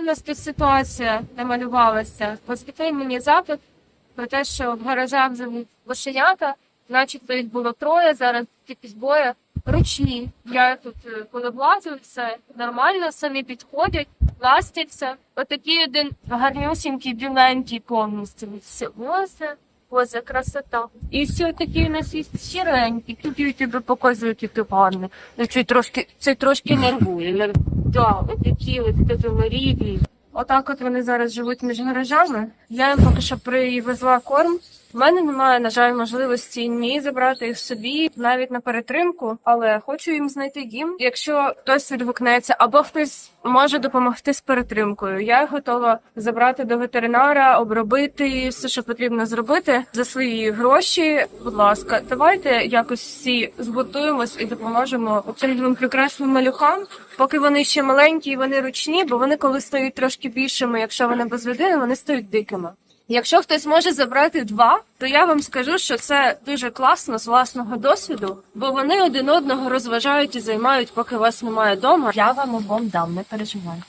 У нас тут ситуація намалювалася. Поступив мені запит про те, що в гаражах живуть лошенята, начебто їх було троє, зараз кількість боя ручні. Я тут е, коли влазю, все нормально, самі підходять, ластяться. Отакий один гарнюсінький, біленький повністю. Все, ось, ось красота. І все такі у нас є сіренькі. Тут я тебе показую, які ти гарний. Ну, Цей трошки, це трошки нервує. Нерв... Да, от такі от категорії. Отак от вони зараз живуть між гаражами. Я їм поки що привезла корм. У мене немає, на жаль, можливості ні забрати їх собі, навіть на перетримку, але хочу їм знайти дім. Якщо хтось відгукнеться або хтось може допомогти з перетримкою, я готова забрати до ветеринара, обробити все, що потрібно зробити за свої гроші. Будь ласка, давайте якось всі згуртуємось і допоможемо цим двом прекрасним малюкам, поки вони ще маленькі вони ручні, бо вони коли стають трошки більшими, якщо вони без людини, вони стають дикими. Якщо хтось може забрати два, то я вам скажу, що це дуже класно з власного досвіду, бо вони один одного розважають і займають, поки вас немає вдома. Я вам обом дам, не переживайте.